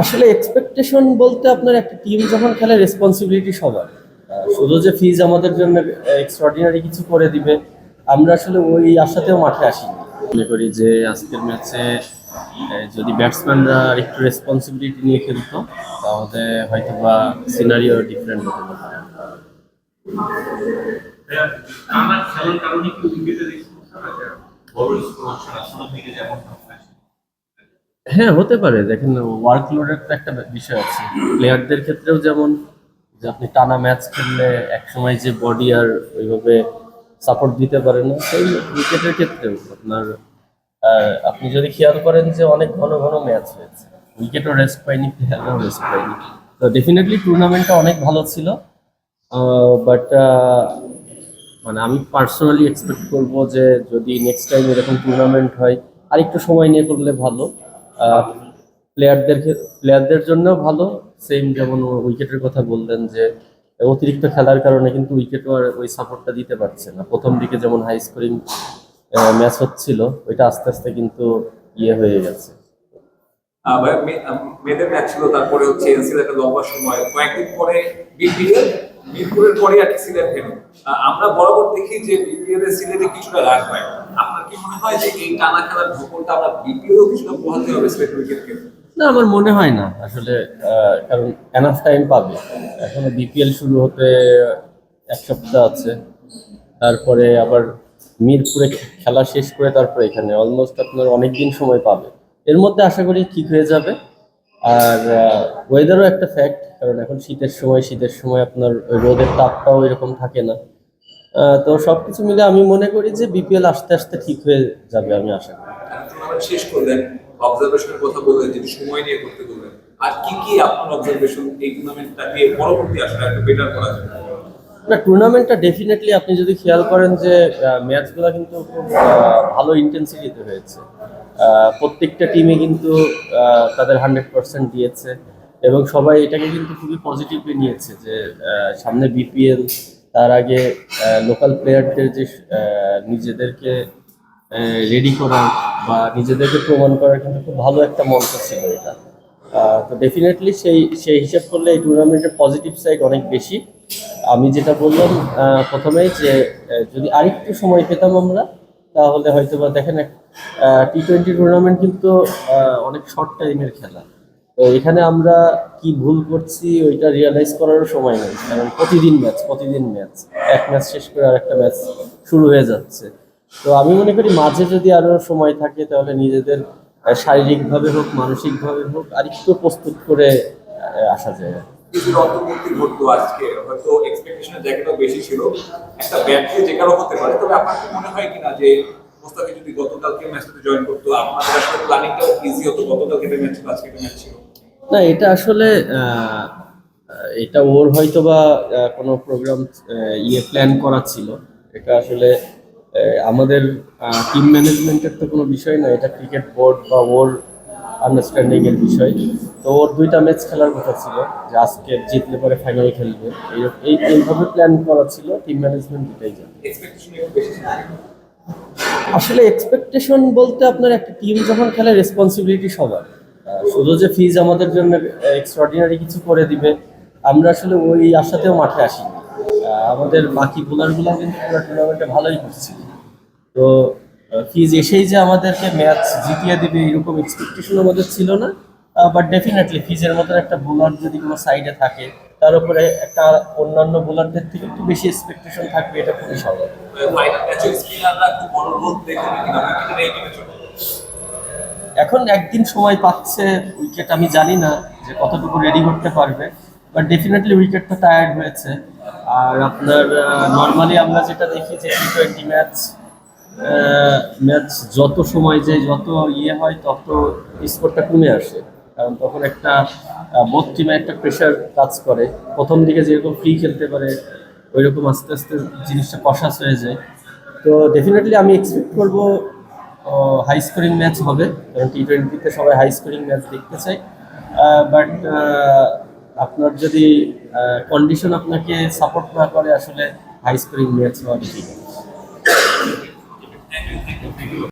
আসলে এক্সপেকটেশন বলতে আপনার একটা টিম যখন খেলে রেসপন্সিবিলিটি সবার। শুধু যে ফিজ আমাদের জন্য এক্সট্রাঅর্ডিনারি কিছু করে দিবে আমরা আসলে ওই আশাতেও মাঠে আসিনি। মনে করি যে আজকের ম্যাচে যদি ব্যাটসম্যানরা একটু রেসপন্সিবিলিটি নিয়ে খেলতো তাহলে হয়তো বা সিনারিও ডিফারেন্ট হতে পারত আমার খেলার কারণে কি উইকেটে বড় সমস্যা আসলে দিকে যেমন হ্যাঁ হতে পারে। দেখেন ওয়ার্কলোডের তো একটা বিষয় আছে। প্লেয়ারদের ক্ষেত্রেও যেমন, যে আপনি টানা ম্যাচ খেললে একসময় যে বডি আর ওইভাবে সাপোর্ট দিতে পারে না, সেই উইকেটের ক্ষেত্রেও আপনার আপনি যদি খেয়াল করেন যে অনেক ঘন ঘন ম্যাচ হয়েছে। উইকেটও রেস্ট পাইনি প্লেয়ারও রেস্ট পাইনি তো ডেফিনেটলি টুর্নামেন্টটা অনেক ভালো ছিল। বাট মানে আমি পার্সোনালি এক্সপেক্ট করব যে যদি নেক্সট টাইম এরকম টুর্নামেন্ট হয়, আরেকটু সময় নিয়ে করলে ভালো। প্লেয়ারদের প্লেয়ারদের জন্যও ভালো। সেম যেমন উইকেটের কথা বললেন যে, অতিরিক্ত খেলার কারণে কিন্তু উইকেটও আর ওই সাপোর্টটা দিতে পারছে না। প্রথম দিকে যেমন হাই স্কোরিং ম্যাচ হচ্ছিল, ওইটা আস্তে আস্তে কিন্তু ইয়ে হয়ে গেছে। মেয়েদের ম্যাচ ছিল, তারপরে হচ্ছে এনসিএল একটা লম্বা সময়, কয়েকদিন পরে বিপিএল? মিরপুরের পরে আর কি সিলেট ভেনু আমরা বরাবর দেখি যে বিপিএল এর সিলেটে কিছুটা রাগ হয়। আপনার কি মনে হয় যে এই টানা খেলার ধকলটা আমরা বিপিএলও কিছুটা পোহাতে হবে সিলেট উইকেটকে না, আমার মনে হয় না। আসলে কারণ এনাফ টাইম পাবে। এখনও বিপিএল শুরু হতে এক সপ্তাহ আছে। তারপরে আবার মিরপুরে খেলা শেষ করে তারপরে এখানে। অলমোস্ট আপনার অনেক দিন সময় পাবে। এর মধ্যে আশা করি ঠিক হয়ে যাবে। আর ওয়েদারও একটা ফ্যাক্ট কারণ এখন শীতের সময় শীতের সময় আপনার রোদের তাপটাও এরকম থাকে না। তো সবকিছু মিলে আমি মনে করি যে বিপিএল আস্তে আস্তে ঠিক হয়ে যাবে আমি আশা করি। শেষ করলেন অবজারভেশনের কথা বললেন যেটি সময় নিয়ে করতে বললেন আর কি কি আপনার অবজারভেশন এই টুর্নামেন্টটাকে পরবর্তী আসলে একটু বেটার করা যায়? না টুর্নামেন্টটা ডেফিনেটলি আপনি যদি খেয়াল করেন যে ম্যাচগুলো কিন্তু খুব ভালো ইন্টেন্সিটিতে হয়েছে। প্রত্যেকটা টিমে কিন্তু তাদের হান্ড্রেড পার্সেন্ট দিয়েছে। এবং সবাই এটাকে কিন্তু খুবই পজিটিভলি নিয়েছে যে সামনে বিপিএল তার আগে লোকাল প্লেয়ারদের যে নিজেদেরকে রেডি করার বা নিজেদেরকে প্রমাণ করার কিন্তু খুব ভালো একটা মঞ্চ ছিল এটা। তো ডেফিনেটলি সেই সেই হিসাব করলে এই টুর্নামেন্টের পজিটিভ সাইড অনেক বেশি। আমি যেটা বললাম প্রথমেই যে যদি আরেকটু সময় পেতাম আমরা তাহলে হয়তো বা দেখেন টি টোয়েন্টি টুর্নামেন্ট কিন্তু অনেক শর্ট টাইমের খেলা। তো এখানে আমরা কি ভুল করছি, ওইটা রিয়েলাইজ করারও সময় নেই, কারণ প্রতিদিন ম্যাচ প্রতিদিন ম্যাচ এক ম্যাচ শেষ করে আরেকটা ম্যাচ শুরু হয়ে যাচ্ছে। তো আমি মনে করি মাঝে যদি আরও সময় থাকে, তাহলে নিজেদের শারীরিকভাবে হোক, মানসিকভাবে হোক, আরেকটু প্রস্তুত করে আসা যায়। কিছুর অন্তর্ভুক্তি ঘটতো আজকে। হয়তো এক্সপেকটেশনের জায়গাটাও বেশি ছিল। একটা ব্যাট দিয়ে যে কারও হতে পারে। তবে আপনার মনে হয় কিনা যে মোস্তাফি যদি গতকালকে ম্যাচটাতে জয়েন করতো, আপনাদের আসলে প্ল্যানিংটাও ইজি হতো? গতকালকে একটা ম্যাচ ছিল, আজকে ম্যাচ ছিল? না, এটা আসলে এটা ওর হয়তো বা কোনো প্রোগ্রাম ইয়ে প্ল্যান করা ছিল। এটা আসলে আমাদের টিম ম্যানেজমেন্টের তো কোনো বিষয় না। এটা ক্রিকেট বোর্ড বা ওর আন্ডারস্ট্যান্ডিং এর বিষয়। তো ওর দুইটা ম্যাচ খেলার কথা ছিল যে আজকে জিতলে পরে ফাইনাল খেলবে। এই- এই, এইভাবে প্ল্যান করা ছিল টিম ম্যানেজমেন্ট বেশি ছিল আসলে এক্সপেকটেশন বলতে আপনার একটা টিম যখন খেলে রেসপন্সিবিলিটি সবার। শুধু যে ফিজ আমাদের জন্য এক্সট্রাঅর্ডিনারি কিছু করে দিবে, আমরা আসলে ওই আশাতেও মাঠে আসি আমাদের বাকি বোলারগুলো কিন্তু টুর্নামেন্টে ভালোই করছিল তো ফিজ এসেই যে আমাদেরকে ম্যাচ জিতিয়ে দিবে এরকম এক্সপেকটেশন আমাদের ছিল না। বাট ডেফিনেটলি ফিজের মতন একটা বোলার যদি কোনো সাইডে থাকে, তার উপরে একটা অন্যান্য বোলারদের থেকে একটু বেশি এক্সপেকটেশন থাকবে, এটা খুবই এখন একদিন সময় পাচ্ছে উইকেট আমি জানি না যে কতটুকু রেডি করতে পারবে বাট ডেফিনেটলি উইকেট তো টায়ার্ড হয়েছে। আর আপনার নর্মালি আমরা যেটা দেখি যে টি টোয়েন্টি ম্যাচ ম্যাচ যত সময় যায় যত ইয়ে হয়, তত স্কোরটা কমে আসে। কারণ তখন একটা বোধ টিমে একটা প্রেশার কাজ করে। প্রথম দিকে যেরকম ফ্রি খেলতে পারে ওই রকম আস্তে আস্তে জিনিসটা কষাস হয়ে যায়। তো ডেফিনেটলি আমি এক্সপেক্ট করব হাই স্কোরিং ম্যাচ হবে। কারণ টি টোয়েন্টিতে সবাই হাই স্কোরিং ম্যাচ দেখতে চায়। বাট আপনার যদি কন্ডিশন আপনাকে সাপোর্ট না করে, আসলে হাই স্কোরিং ম্যাচ হওয়া ঠিক Thank you.